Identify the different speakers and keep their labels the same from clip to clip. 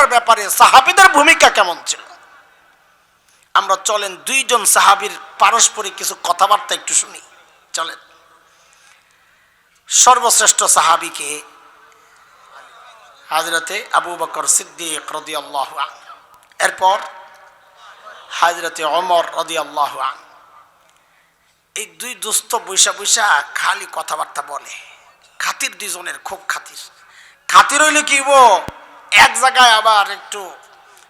Speaker 1: করার ব্যাপারে সাহাবিদের ভূমিকা কেমন ছিল? আমরা চলেন দুইজন সাহাবীর পারস্পরিক কিছু কথাবার্তা একটু শুনি। চলেন। সর্বশ্রেষ্ঠ সাহাবিকে হাজরতে আবু বকর সিদ্দিক রদি আল্লাহ এরপর হাজরতে অমর রদি আল্লাহ এই দুই দুস্থ বৈশা বৈশা খালি কথাবার্তা বলে। খাতির দুজনের খুব খাতির। খাতির হইলে কি বো এক জায়গায় আবার একটু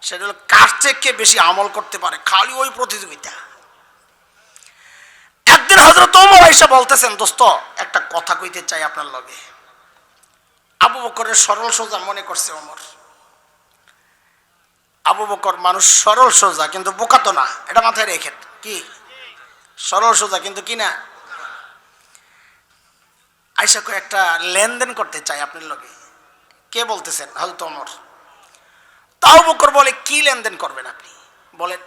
Speaker 1: সেটা হলো কার চেয়ে কে বেশি আমল করতে পারে, খালি ওই প্রতিযোগিতা। একদিন হজরত ওমর এসে বলতেছেন, দোস্ত, একটা কথা কইতে চাই আপনার লগে। আবু বকরের সরল সোজা মনে করছে ওমর। আবু বকর মানুষ সরল সোজা, কিন্তু বোকা তো না, এটা মাথায় রেখে কি? সরল সোজা, কিন্তু কি না? আইসা একটা লেনদেন করতে চাই আপনার লগে। কে বলতেছেন? হয়তো অমর তাও বকর বলে, কি লেনদেন করবেন আপনি? বলেন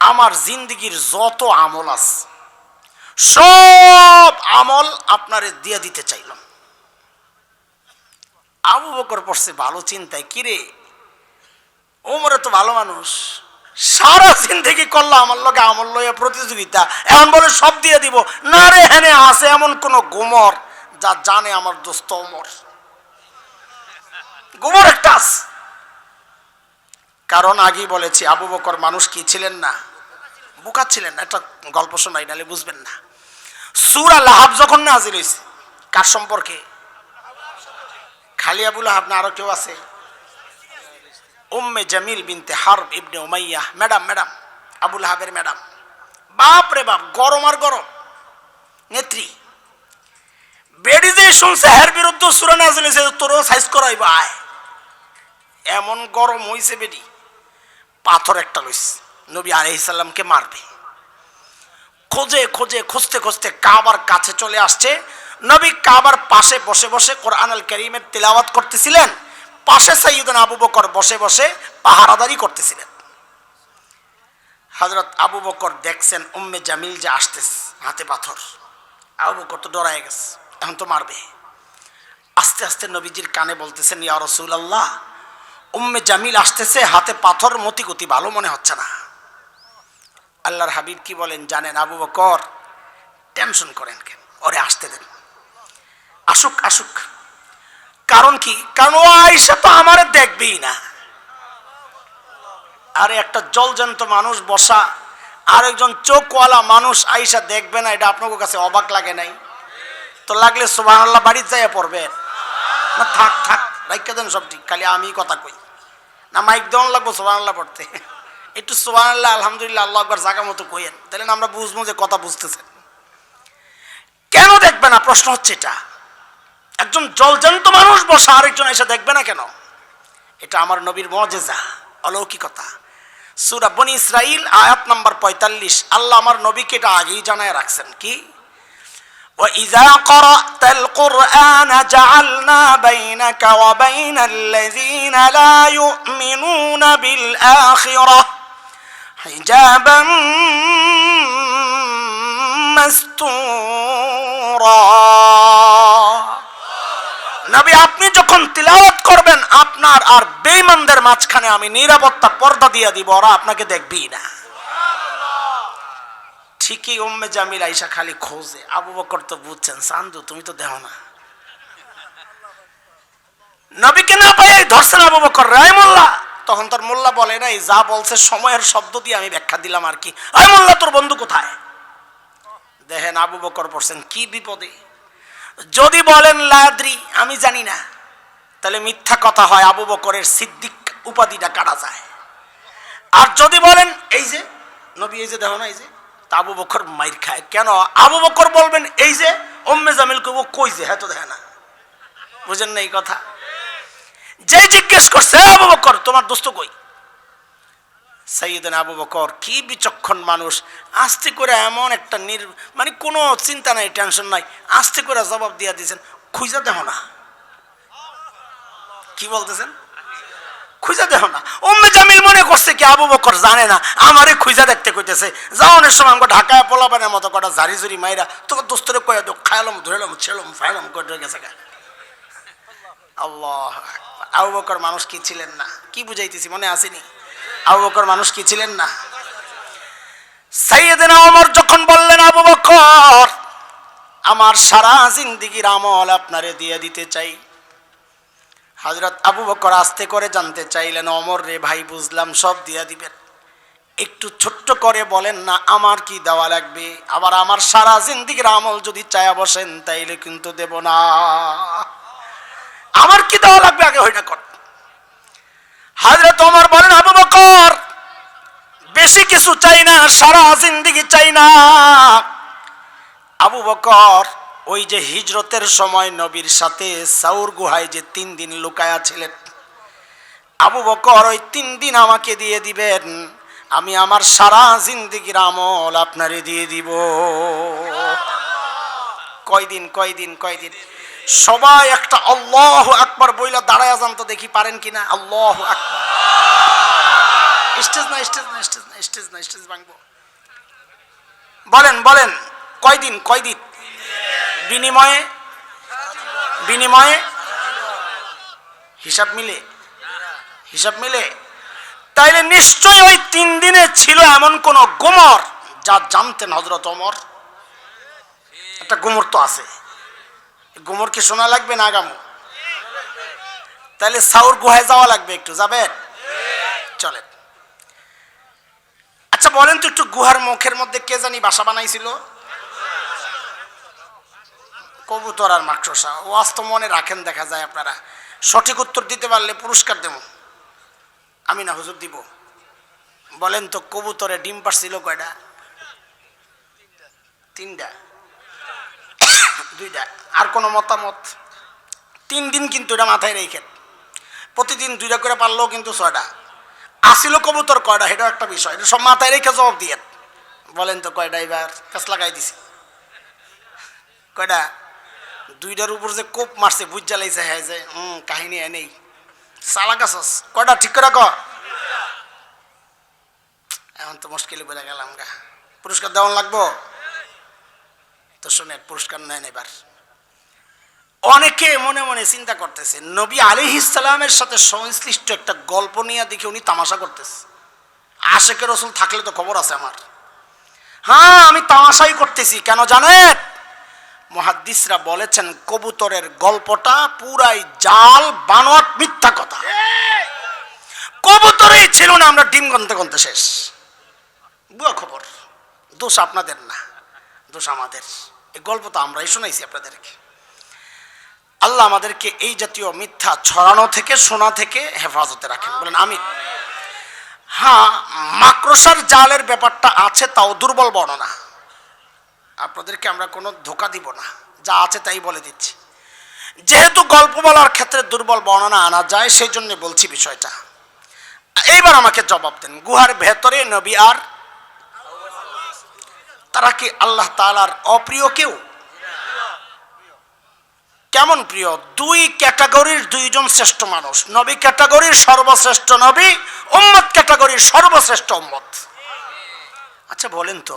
Speaker 1: আমার জিন্দিগির যত আমল আছে, সব আমল আপনারে দিয়ে দিতে চাইলাম। আবু বকর পড়ছে ভালো চিন্তায় কিরে ওমরে তো ভালো মানুষ, সারা জিন্দগি করল আমার লগে আমল লইয়া প্রতিযোগিতা এমন বলে সব দিয়ে দিব। না রে হেনে আছে এমন কোন গোমর যা জানে আমার দোস্ত ওমর। গোমর একটা কারণ আগেই বলেছি, আবু বকর মানুষ কি ছিলেন না? বোকা ছিলেন না, একটা গল্প শোনাই নালে বুঝবেন না। সুরা লাহাব যখন না হাজির হয়েছে কার সম্পর্কে? খালি আবু লাহাব না আরও কেউ আছে? Umme Jamil binte Harb ibne Umayya. Madam madam Abul হাবের ম্যাডাম। বাপ রে বাপ, গরম আর গরম। নেত্রী। বেডি যে শুনছে, হের বিরুদ্ধে সুরা নাজিল হয়েছে, তোরও সাইজ করাইব আয় এমন গরম হইছে বেডি, পাথর একটা লইছে, নবী আলাইসাল্লামকে মারবে। খোঁজে খোঁজে, খুঁজতে খুঁজতে কাবার কাছে চলে আসছে। নবী কাবার পাশে বসে বসে কোরআন আল করিমের তেলাওয়াত করতেছিলেন। পাশে সাইয়ুদান আবু বকর বসে বসে পাহারাদারি করতেছিলেন। হজরত আবু বকর দেখছেন, উম্মে জামিল যে আসতেছে, হাতে পাথর। আবু বকর তো ডরায় গেছে। এখন তো মারবে। আস্তে আস্তে নবীজির কানে বলতেছেন, ইয়া রসুল আল্লাহ উম্মে জামিল আসতেছে, হাতে পাথর মতি গতি ভালো মনে হচ্ছে না। আল্লাহর হাবিব কি বলেন জানেন? আবু বকর, টেনশন করেন কেন? ওরে আসতে দেন। আসুক আসুক। কারণ কি? কারণ ও আইসা তো আমারে দেখবেই না। আরে একটা জলজন্ত মানুষ বসা আর একজন চোখওয়ালা মানুষ আইসা দেখবে না, এটা আপনার কাছে অবাক লাগে নাই? তো লাগলে সুবাহ আল্লাহ বাড়িতে যাইয়া পড়বেন। না, থাক থাক, রাইখা দেন সব ঠিক, খালি আমি কথা কই। না, মাইক দেওয়ান লাগবো সুবাহ আল্লাহ পড়তে। একটু সুবাহ আল্লাহ আলহামদুলিল্লাহ, আল্লাহ একবার জায়গা মতো কইেন তাহলে আমরা বুঝব যে কথা বুঝতেছেন। কেন দেখবে না? প্রশ্ন হচ্ছে এটা। একজন জলজন্ত মানুষ বসা আরেকজন এসে দেখবে না কেন? এটা আমার নবীর মজেজা, অলৌকিকতা। সুরা বনি ইসরাইল, আয়াত নাম্বার পঁয়তাল্লিশ, আল্লাহ আমার নবীকে এটা আগেই জানায় রাখছেন। কি? وإذا قرأت القرآن جعلنا بينك وبين الذين لا يؤمنون بالآخرة حجابا مستورا নবী আপনি যখন তিলাওয়াত করবেন আপনার আর বেঈমানদের মাঝখানে আমি নিরাপত্তা পর্দা দিয়ে দিব ওরা আপনাকে দেখবেই না ঠিকই উম্মে জামিল আইসা খালি খোঁজে। আবু বকর তো বুঝছেন, সান্দু, তুমি তো দেহ না। নবীকে না পাই ধরছেন আবু বকর, রায় মোল্লা। তখন তোর মোল্লা বলে নাই, যা বলছে সময়ের শব্দ দিয়ে আমি ব্যাখ্যা দিলাম আর কি। আয় মোল্লা, তোর বন্ধু কোথায়? দেখেন আবু বকর পড়ছেন, কি বিপদে? যদি বলেন লাদ্রি, আমি জানি না। তাহলে মিথ্যা কথা হয়, আবু বকরের সিদ্দিক উপাধিটা কাটা যায়? আর যদি বলেন, এই যে, নবী, এই যে দেখো না, এই যে। তা আবু বকর মাইর খায়। কেন? আবু বকর বলবেন, এই যে ওম্মে জামিল কইব, কই যে হ্যাঁ তো দেখে না। বুঝেন না এই কথা? যে জিজ্ঞেস করছে "এ আবু বকর, তোমার দোস্ত কই? সাইয়েদিন আবু বকর, কি বিচক্ষণ মানুষ, আস্তে করে এমন একটা নির মানে কোনো চিন্তা নাই, টেনশন নাই। আস্তে করে জবাব দিয়া দিয়েছেন, খুঁজা দেখো না। কি বলতেছেন? খুঁজা দেখো না। উম্মে জামিল মনে করছে কি আবু বকর জানে না, আমারে খুঁজা দেখতে কইতেছে যাওয়ানোর সময় আমাকে ঢাকায় পোলাবানের মতো কটা ঝাড়ি ঝুড়ি মাইরা তোকে দোস্তরে কয়ে দো খাইলাম ধরেলাম ছেলাম, ফাইলাম করে গেছে আল্লাহ আবু বকর মানুষ কি ছিলেন না? কি বুঝাইতেছি, মনে আসেনি? আবু বকর মানুষ কি ছিলেন না? সাইয়েদিনা ওমর যখন বললেন, আবু বকর, আমার সারা জিন্দিগির আমল আপনারে দিয়ে দিতে চাই। হজরত আবু বকর আস্তে করে জানতে চাইলেন, অমর রে ভাই, বুঝলাম সব দিয়া দিবেন। একটু ছোট্ট করে বলেন না, আমার কি দেওয়া লাগবে? আবার আমার সারা জিন্দিগির আমল যদি চায়া বসেন, তাইলে কিন্তু দেব না। আমার কি দেওয়া লাগবে আগে ওইটা কর। হাজরত ওমর বলেন, আবু বকর, বেশি কিছু চাই না, সারা জিন্দিগি চাই না। আবু বকর ওই যে হিজরতের সময় নবীর সাথে সাউর গুহায় যে তিন দিন লুকায়া ছিলেন, আবু বকর ওই তিন দিন আমাকে দিয়ে দিবেন, আমি আমার সারা জিন্দিগির আমল আপনারে দিয়ে দিব। কয়দিন কয়দিন কয়দিন? সবাই একটা আল্লাহ আকবার বইলা দাঁড়ায় যান তো দেখি পারেন কিনা? আল্লাহ আকবার। স্টেজ না স্টেজ না স্টেজ না স্টেজ না, স্টেজ ভাঙবো। বলেন বলেন, কয়দিন কয়দিন? বিনিময়ে বিনিময়ে হিসাব মিলে হিসাব মিলে। তাইলে নিশ্চয় ওই তিন দিনে ছিল এমন কোন গোমর যা জানতেন হজরত অমর একটা গোমর তো আছে। গোমর কি শোনা লাগবে না আগামো? তাহলে সাউর গুহায় যাওয়া লাগবে একটু, যাবেন? চলেন। আচ্ছা বলেন তো একটু গুহার মুখের মধ্যে কে জানি বাসা বানাইছিল? কবুতর আর মাকড়সা। ওয়াজ তো মনে রাখেন, দেখা যায় আপনারা। সঠিক উত্তর দিতে পারলে পুরস্কার দেব। আমি না, হুজুর দিব। বলেন তো, কবুতরে ডিম পারছিল কয়টা? তিনটা। দুইটা। আর কোনো মতামত? তিন দিন কিন্তু এটা মাথায় রেখেন। প্রতিদিন দুইটা করে পারলেও কিন্তু ছয়টা। আসিল কবুতর কয়টা, সেটাও একটা বিষয়। এটা সব মাথায় রেখে জবাব দিয়ে বলেন তো, কয়টা এবার? কাছ লাগাই দিছি। কয়টা? দুইটার উপর যে কোপ মারছে, বুঝ জ্বালাইছে হ্যাঁ যে হুম কাহিনী এনেই। সালা গাছস কয়টা ঠিক করে ক? এখন তো মুশকিলে বলে গেলাম গা। পুরস্কার দেওয়ান লাগবো? তো শোনেন, পুরস্কার নেন এবার। অনেকে মনে মনে চিন্তা করতেছে, নবী আলী ইসলামের সাথে সংশ্লিষ্ট একটা গল্প নিয়ে দেখে উনি তামাশা করতেছে। আশেকে রসুল থাকলে তো খবর আছে আমার। হ্যাঁ আমি তামাশাই করতেছি, কেন জানেন? মহাদ্দিসরা বলেছেন, কবুতরের গল্পটা পুরাই জাল, বানোয়াট, মিথ্যা কথা। কবুতরেই ছিল না, আমরা ডিম গন্তে গন্তে শেষ। বুয়া খবর, দোষ আপনাদের না, দোষ আমাদের। এই গল্প তো আমরাই শোনাইছি আপনাদেরকে। আল্লাহ আমাদেরকে এই জাতীয় মিথ্যা ছড়ানো থেকে, শোনা থেকে হেফাজতে রাখেন। বলেন আমি হ্যাঁ মাকড়সার জালের ব্যাপারটা আছে, তাও দুর্বল বর্ণনা। আপনাদেরকে আমরা কোনো ধোকা দিব না। যা আছে তাই বলে দিচ্ছি। যেহেতু গল্প বলার ক্ষেত্রে দুর্বল বর্ণনা আনা যায় সেই জন্য বলছি বিষয়টা। এইবার আমাকে জবাব দেন, গুহার ভেতরে নবী আর? তারা কি আল্লাহ তালার অপ্রিয় কেউ? কেমন প্রিয়? দুই ক্যাটাগরির দুইজন শ্রেষ্ঠ মানুষ। নবী ক্যাটাগরির সর্বশ্রেষ্ঠ নবী, উম্মত ক্যাটাগরির সর্বশ্রেষ্ঠ উম্মত। আচ্ছা বলেন তো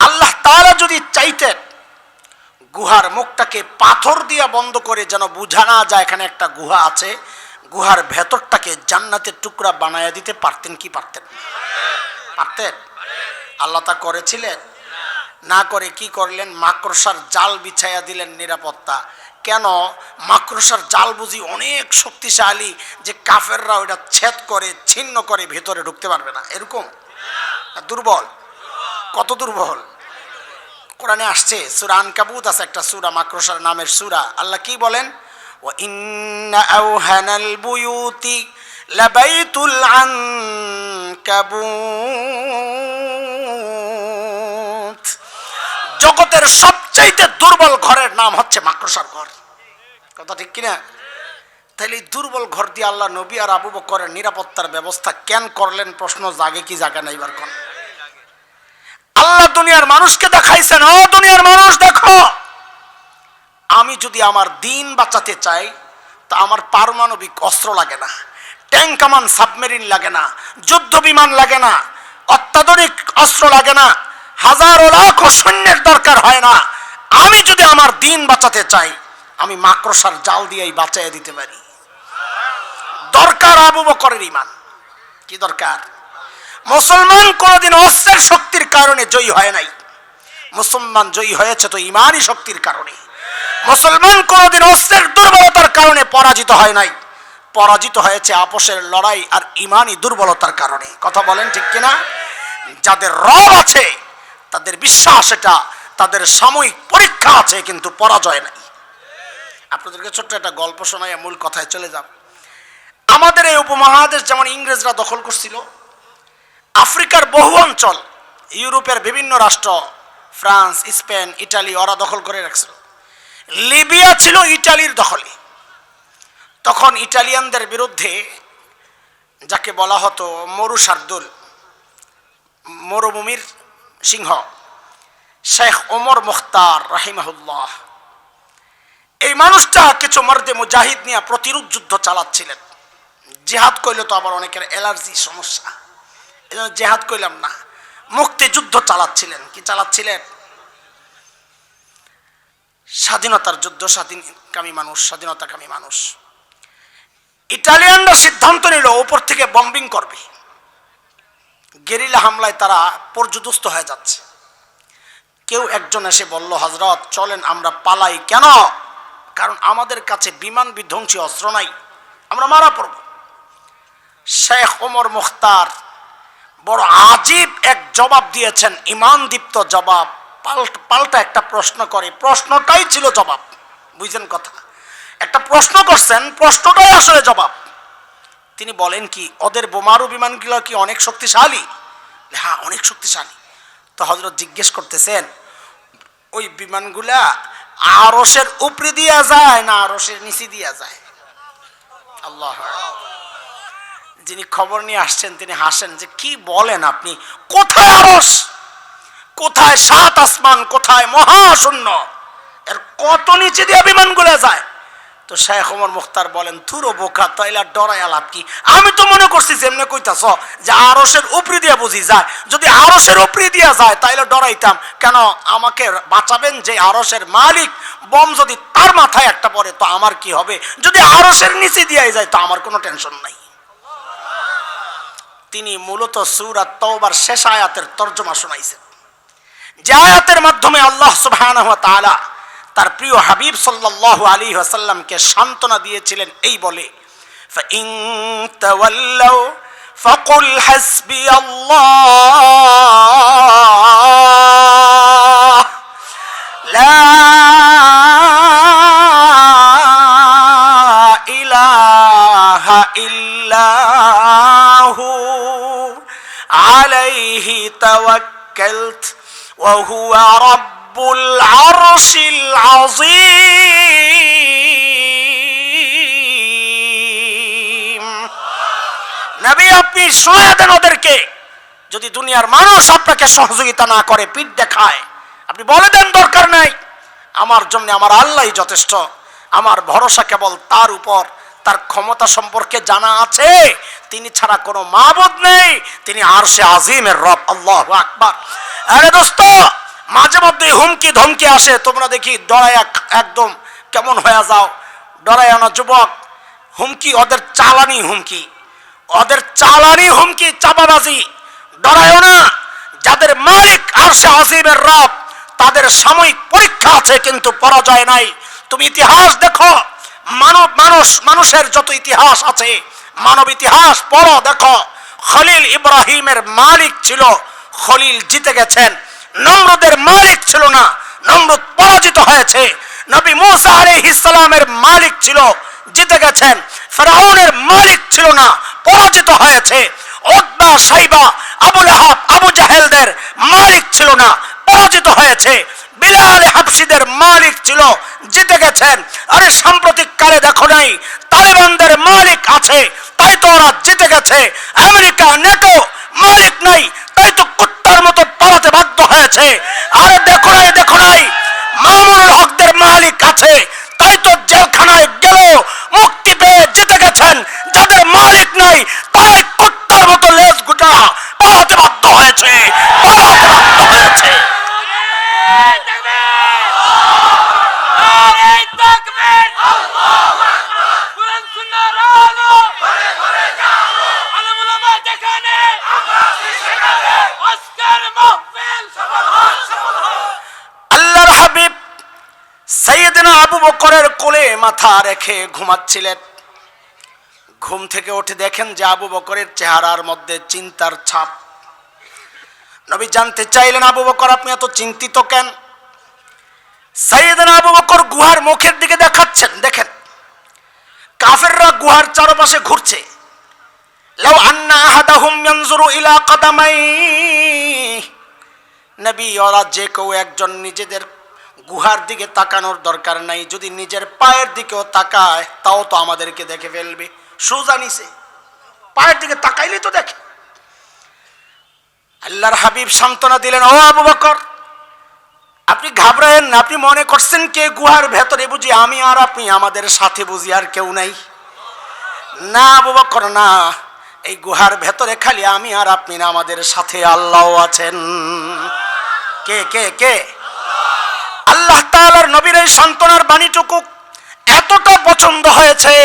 Speaker 1: আল্লাহ তারা যদি চাইতেন, গুহার মুখটাকে পাথর দিয়া বন্ধ করে যেন বোঝা না যায় এখানে একটা গুহা আছে, গুহার ভেতরটাকে জান্নাতের টুকরা বানায়া দিতে পারতেন কি পারতেন পারতেন? আল্লাহ তা করেছিলেন? না করে কি করলেন? মাকড়সার জাল বিছাইয়া দিলেন নিরাপত্তা। কেন? মাকড়সার জাল বুঝি অনেক শক্তিশালী যে কাফেররা ওইটা ছেদ করে, ছিন্ন করে ভেতরে ঢুকতে পারবে না। এরকম? দুর্বল। কত দুর্বল। কোরআনে আসছে, সুরা আনকাবুত আছে একটা সুরা, মাকড়সার নামের সুরা। আল্লাহ কি বলেন? ও বুয়ুতি লাবাইতুল আনকাবুত। জগতের সবচাইতে দুর্বল ঘরের নাম হচ্ছে মাকড়সার ঘর। কথা ঠিক কিনা? তাহলে দুর্বল ঘর দিয়ে আল্লাহ নবী আর আবু বকরের নিরাপত্তার ব্যবস্থা কেন করলেন? প্রশ্ন জাগে কি জাগে না এবার কোন? আল্লাহ দুনিয়ার মানুষকে দেখাইছেন, ও দুনিয়ার মানুষ, দেখো। আমি যদি আমার দিন বাঁচাতে চাই, তা আমার পারমাণবিক অস্ত্র লাগে না, ট্যাঙ্ক কামান সাবমেরিন লাগে না, যুদ্ধ বিমান লাগে না, অত্যাধুনিক অস্ত্র লাগে না, হাজারো লাখ সৈন্যের দরকার হয় না। আমি যদি আমার দিন বাঁচাতে চাই, আমি মাকড়সার জাল দিয়েই বাঁচাইয়া দিতে পারি। দরকার আবু বকরের ইমান কি দরকার? মুসলমান কোনোদিন অস্ত্রের শক্তির কারণে জয়ী হয় নাই। মুসলমান জয়ী হয়েছে তো ইমানই শক্তির কারণে। মুসলমান কোনোদিন অস্ত্রের দুর্বলতার কারণে পরাজিত হয় নাই। পরাজিত হয়েছে আপোষের লড়াই আর ইমানই দুর্বলতার কারণে। কথা বলেন ঠিক কিনা? যাদের রব আছে, তাদের বিশ্বাস এটা, তাদের সাময়িক পরীক্ষা আছে, কিন্তু পরাজয় নাই। আপনাদেরকে ছোট্ট একটা গল্প শোনাই, মূল কথায় চলে যাব। আমাদের এই উপমহাদেশ যেমন ইংরেজরা দখল করছিল আফ্রিকার বহু অঞ্চল, ইউরোপের বিভিন্ন রাষ্ট্র, ফ্রান্স, স্পেন, ইটালি, ওরা দখল করে রাখছিল। লিবিয়া ছিল ইটালির দখলে। তখন ইটালিয়ানদের বিরুদ্ধে যাকে বলা হতো মরু শার্দুল মরুভূমির সিংহ, শেখ ওমর মুখতার রাহিমাহুল্লাহ। এই মানুষটা কিছু মর্দে মুজাহিদ নিয়ে প্রতিরোধ যুদ্ধ চালাচ্ছিলেন। জিহাদ কইলে তো আবার অনেকের অ্যালার্জি সমস্যা। জেহাদ কইলাম না। মুক্তিযুদ্ধ চালাচ্ছিলেন। কি চালাচ্ছিলেন? স্বাধীনতার যুদ্ধ, স্বাধীনকামী মানুষ, স্বাধীনতাকামী মানুষ। ইটালিয়ানরা সিদ্ধান্ত নিল, উপর থেকে বম্বিং করবে। গেরিলা হামলায় তারা পর্যদস্ত হয়ে যাচ্ছে। কেউ একজন এসে বলল হজরত চলেন, আমরা পালাই কেন? কারণ আমাদের কাছে বিমান বিধ্বংসী অস্ত্র নাই। আমরা মারা পড়ব। শেখ ওমর মুখতার বড় আজীব এক জবাব দিয়েছেন ইমান দীপ্ত জবাব। পাল্টা পাল্টা একটা প্রশ্ন করে। প্রশ্নটাই ছিল জবাব। বুঝছেন কথা? একটা প্রশ্ন করছেন, প্রশ্নটাই আসলে জবাব। তিনি বলেন কি, ওদের বোমারু বিমানগুলো কি অনেক শক্তিশালী? হ্যাঁ অনেক শক্তিশালী। তো হজরত জিজ্ঞেস করতেছেন, ওই বিমানগুলা আরসের উপরে দিয়া যায় না আরসের নিচে দিয়া যায়? আল্লাহ যিনি খবর নিয়ে আসছেন, তিনি হাসেন যে, কি বলেন আপনি? কোথায় আরস? কোথায় সাত আসমান? কোথায় মহাশূন্য? এর কত নিচে দিয়ে বিমানগুলো যায়। তো শেখ ওমর মুখতার বলেন থুরো বোকা তাইলা ডরাই আলাপ কি? আমি তো মনে করছি, যেমনি কইতাছ, যে আরসের উপরি দিয়ে বুঝি যায়। যদি আরসের উপরি দিয়ে যায়, তাইলে ডরাইতাম। কেন? আমাকে বাঁচাবেন যে আরসের মালিক। বম যদি তার মাথায় একটা পড়ে, তো আমার কি হবে? যদি আরসের নিচে দিয়ে যায়, তো আমার কোনো টেনশন নাই। তিনি মূলত সুরাত তওবার শেষ আয়াতের তর্জমা শোনাইছেন যে আয়াতের মাধ্যমে আল্লাহ সুবহানাহু ওয়া তাআলা তার প্রিয় হাবিব সাল্লাল্লাহু আলাইহি ওয়াসাল্লামকে সান্ত্বনা দিয়েছিলেন এই বলে فإن تولوا فقل حسبي الله لا ইলাহা ইল্লাহু আলাইহি তাওয়াক্কালত ওয়া হুয়া রাব্বুল আরশিল আযীম। নবী, আপনি শুয়ে দেন ওদেরকে, যদি দুনিয়ার মানুষ আপনাকে সহযোগিতা না করে, পিঠ দেখায়, আপনি বলে দেন দরকার নাই। আমার জন্য আমার আল্লাহ যথেষ্ট। আমার ভরসা কেবল তার উপর। তার ক্ষমতা সম্পর্কে জানা আছে, তিনি ছাড়া কোনো মাবুদ নেই, তিনি আরশে আজিমের রব, আল্লাহ আকবার। আরে দোস্ত, মাঝে মধ্যে হুমকি ধমকি আসে, তোমরা দেখি ডরায় একদম কেমন হয়ে যাও। ডরায় না, যুবক, হুমকি, ওদের চালানি হুমকি। ওদের চালানি হুমকি চাপাবাজি ডরায়ও না, যাদের মালিক আরশে আজিমের রব, তাদের সাময়িক পরীক্ষা আছে, কিন্তু পরাজয় নাই। তুমি ইতিহাস দেখো, মানব মানুষ, মানুষের যত ইতিহাস আছে, মানব ইতিহাস পড়ো, দেখো। খলিল ইব্রাহিমের মালিক ছিল, খলিল জিতে গেছেন। নমরুদের মালিক ছিল না, নমরুদ পরাজিত হয়েছে। নবী মুসা আলাইহিস সালামের মালিক ছিল, জিতে গেছেন। ফেরাউনের মালিক ছিল না, পরাজিত হয়েছে। ওদবা সাইবা, আবুল আবু জাহেলদের মালিক ছিল না, পরাজিত হয়েছে। বিলাল হাফসিদের মালিক ছিল, জিতে গেছেন। আরে সাম্প্রতিক কালে দেখো নাই, তালিবানদের মালিক আছে, তাই তো ওরা জিতে গেছে। আমেরিকা, নেটো, মালিক নাই, তাই তো কুত্তার মতো পালাতে বাধ্য হয়েছে। আরে দেখো নাই মামুনুল হকদের মালিক আছে তাই তো জেলখানায় গেল মুক্তি পেয়ে জিতে গেছেন যাদের মালিক নাই তারাই কুত্তার মতো লেজ গুটা পালাতে বাধ্য হয়েছে পালাতে বাধ্য হয়েছে
Speaker 2: এই তাকবীর! এই তাকবীর!
Speaker 1: বকরের কোলে মাথা রেখে ঘুমাচ্ছিলেন। ঘুম থেকে উঠে দেখেন যে আবু বকরের চেহারার মধ্যে চিন্তার ছাপ। নবী জানতে চাইলেন, আবু বকর, আপনি এত চিন্তিত কেন? সাইয়েদনা আবু বকর গুহার মুখের দিকে দেখাচ্ছেন, দেখেন। কাফেররা গুহার চারপাশে ঘুরছে। লাউ আন্না আহাদাহুম ইয়ানজুরু ইলা কাদামাই নবী, ওরা যে কেউ একজন নিজেদের গুহার দিকে তাকানোর দরকার নাই। যদি নিজের পায়ের দিকেও তাকায়, তাও তো আমাদেরকে দেখে ফেলবে। সোজা নিছে পায়ের দিকে তাকাইলে তো দেখে। আল্লাহর হাবিব সান্ত্বনা দিলেন, ও আবু বকর, আপনি ঘাবড়ায়েন না, আপনি মনে করছেন কে গুহার ভেতরে বুঝি আমি আর আপনি আমাদের সাথে বুঝি আর কেউ নাই? না আবু বকর, না। এই গুহার ভেতরে খালি আমি আর আপনি না, আমাদের সাথে আল্লাহ আছেন। কে কে কে? আল্লাহ তাআলার নবীর এই সান্ত্বনার বাণীটুকু এতটা পছন্দ হয়েছে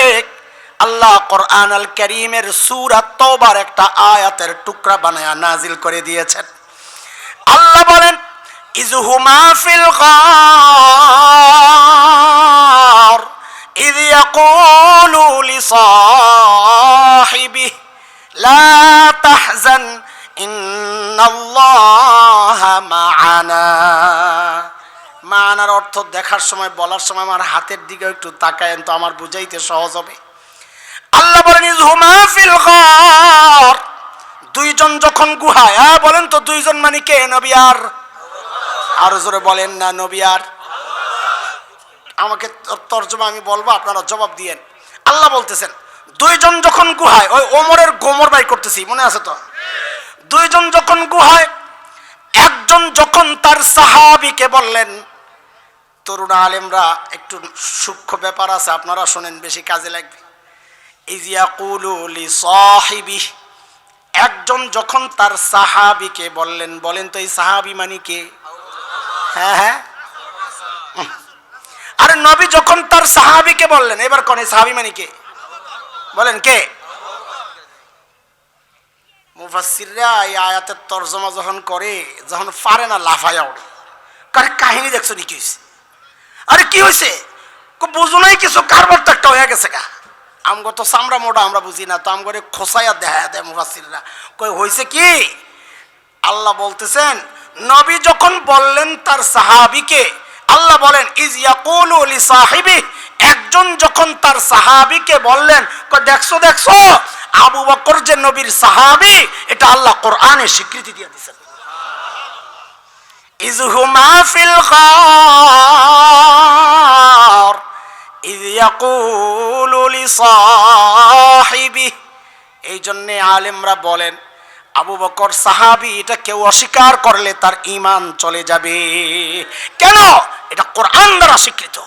Speaker 1: আল্লাহ কোরআন আল করিমের সূরা তওবার একটা আয়াতের টুকরা বানায়া নাজিল করে দিয়েছেন আল্লাহ বলেন ইজহুমা ফিল গার إذ يقول لصاحبه لا تحزن إن الله معنا মানার অর্থ দেখার সময়, বলার সময় আমার হাতের দিকে একটু তাকায়েন তো আমার বুঝাইতে সহজ হবে। আল্লাহ বলেন ইজহুমা ফিল গার দুইজন যখন গুহায় হ্যাঁ বলেন তো, দুইজন মানে কে? নবী আর? আরও জোরে বলেন না, নবী আর। আমাকে তর্জমা আমি বলব, আপনারা জবাব দিয়েন। আল্লাহ বলতেছেন, দুইজন যখন গুহায়, ওই ওমরের গোমর বাই করতেছি, মনে আছে তো? দুইজন যখন গুহায়, একজন যখন তার সাহাবিকে বললেন তরুণ আলেমরা একটু সূক্ষ্ম ব্যাপার আছে, আপনারা শোনেন, বেশি কাজে লাগবে। সাহিবি, একজন যখন তার সাহাবিকে বললেন, বলেন তো এই সাহাবি মানে কে? হ্যাঁ হ্যাঁ। আরে নবী যখন তার সাহাবিকে বললেন, এবার কনে সাহাবি মানে কে? বলেন কে? মুফাসসিররা এই আয়াতের তর্জমা যখন করে, যখন পারে না, লাফায়া কারে কাহিনী দেখছ, নি কি হয়েছে আরে কি হয়েছে বুঝো নাই কিছু? কারবার তো একটা হয়ে গেছে গা? আমগো তো চামড়া মোটা আমরা বুঝি না। তো আমগরে খোসাইয়া দেখা দেয় মুফাসসিররা। কই হয়েছে কি? আল্লাহ বলতেছেন নবী যখন বললেন তার সাহাবিকে আল্লাহ বলেন ইজ ইয়াকুলু লি সাহিবি। একজন যখন তার সাহাবিকে বললেন কয়, দেখছ দেখছ? আবু বকর যে নবীর সাহাবি এটা আল্লাহ কোরআনে স্বীকৃতি দিয়ে দিয়েছেন। ইজ হুমা ফিল গার লি সাহিবি এই জন্যে আলেমরা বলেন, আবু বকর সাহাবি এটা কেউ অস্বীকার করলে তার ইমান চলে যাবে। কেন? এটা কোরআন দ্বারা স্বীকৃত।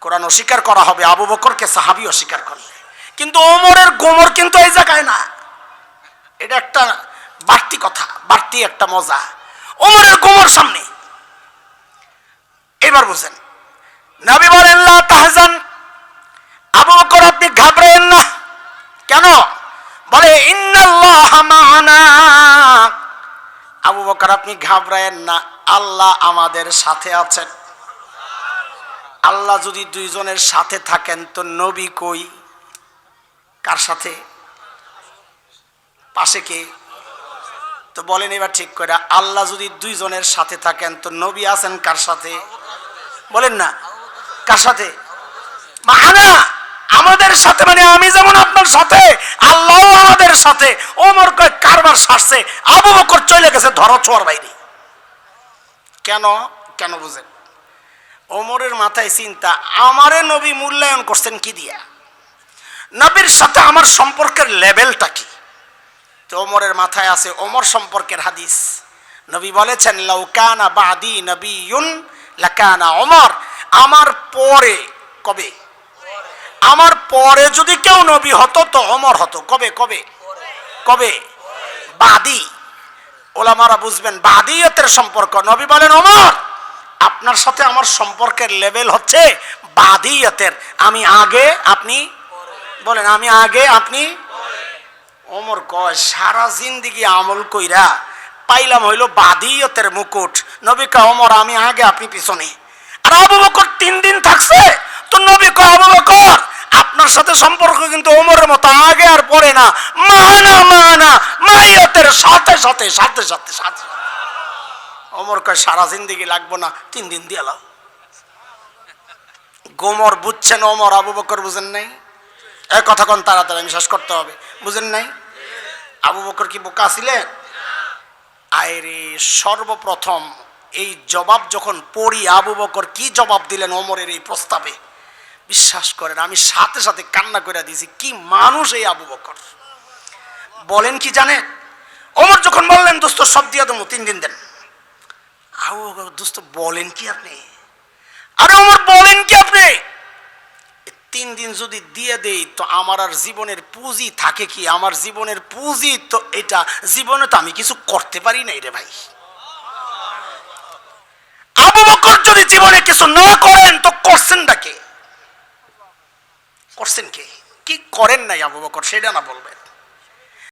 Speaker 1: কোরআন অস্বীকার করা হবে, আবু বকরকে সাহাবি অস্বীকার করলে। কিন্তু ওমরের গোমর কিন্তু এই জায়গায় না। এটা একটা বাড়তি কথা, বাড়তি একটা মজা। ওমরের গোমর সামনে। এবার বুঝেন। নবী বলেন তাহজান। আবু বকর, আপনি ঘাবড়েন না। কেন? বলে আবু বকর, আপনি ঘাবড়ায়েন না। আল্লাহ আমাদের সাথে আছেন। আল্লাহ যদি দুইজনের সাথে থাকেন, তো নবী কই? কার সাথে? পাশে কে? তো বলেন এবার ঠিক করে আল্লাহ যদি দুইজনের সাথে থাকেন, তো নবী আছেন কার সাথে? বলেন না। কার সাথে? মানা আমাদের সাথে মানে আমি যেমন আপনার সাথে আল্লাহ আমাদের সাথে। ওমর কয়, কারবার সারছে, আবু বকর চলে গেছে, ধরো ছোয়ার বাইরে। কেন? কেন বুঝেন? ওমরের মাথায় চিন্তা, আমারে নবী মূল্যায়ন করছেন কি দিয়া? নবীর সাথে আমার সম্পর্কের লেভেলটা কি? তো ওমরের মাথায় আছে ওমর সম্পর্কের হাদিস। নবী বলেছেন লাউকানা বাদি নবীন লাকানা ওমর আমার পরে কবে? আমার পরে যদি কেউ নবী হতো, তো অমর হতো। কবে কবে? কবে? বাদি। ওলামারা বুঝবেন, বাদিয়তের সম্পর্ক। নবী বলেন অমর আপনার সাথে আমার সম্পর্কের লেভেল হচ্ছে বাদিয়তের। আমি আগে, আপনি বলেন, আমি আগে, আপনি? ওমর কয়, সারা জিন্দিগি আমল কইরা পাইলাম হইল বাদিয়তের মুকুট। নবী কা ওমর আমি আগে আপনি পিছনে। আর আবু বকর তিন দিন থাকছে। তো নবী কয়, আবু বকর, আপনার সাথে সম্পর্ক কিন্তু ওমরের মতো, আগে আর পরে না। মানা মানা, মাইয়াতের সাথে সাথে সাথে সাথে সাথে। ওমর কয়, সারা জিন্দিগি লাগবো না, তিন দিন দিয়ে লাও। গোমর বুঝছেন ওমর, আবু বকর বুঝেন নাই? এ কথা কোন তাড়াতাড়ি, আমি শেষ করতে হবে। বুঝেন নাই? আবু বকর কি বোকা ছিলেন? আয়রে সর্বপ্রথম এই জবাব যখন পড়ি আবু বকর কি জবাব দিলেন ওমরের এই প্রস্তাবে? বিশ্বাস করেন, আমি সাথে সাথে কান্না করে দিয়েছি, কি মানুষ এই আবু বকর? বলেন কি জানেন? ওমর যখন বললেন, দোস্ত, সব দিয়ে দেবো, তিন দিন দেন। আবু বকর, দোস্ত, বলেন কি আপনি? আরে, ওমর, বলেন কি আপনি? তিন দিন যদি দিয়ে দেই, তো আমার আর জীবনের পুঁজি থাকে কি? আমার জীবনের পুঁজি তো এটা, জীবনে তো আমি কিছু করতে পারি নাই রে ভাই। আবু বকর যদি জীবনে কিছু না করেন, তো করছেন ডাকে? করছেন কে? কি করেন নাই আবু বকর? সেটা না বলবেন।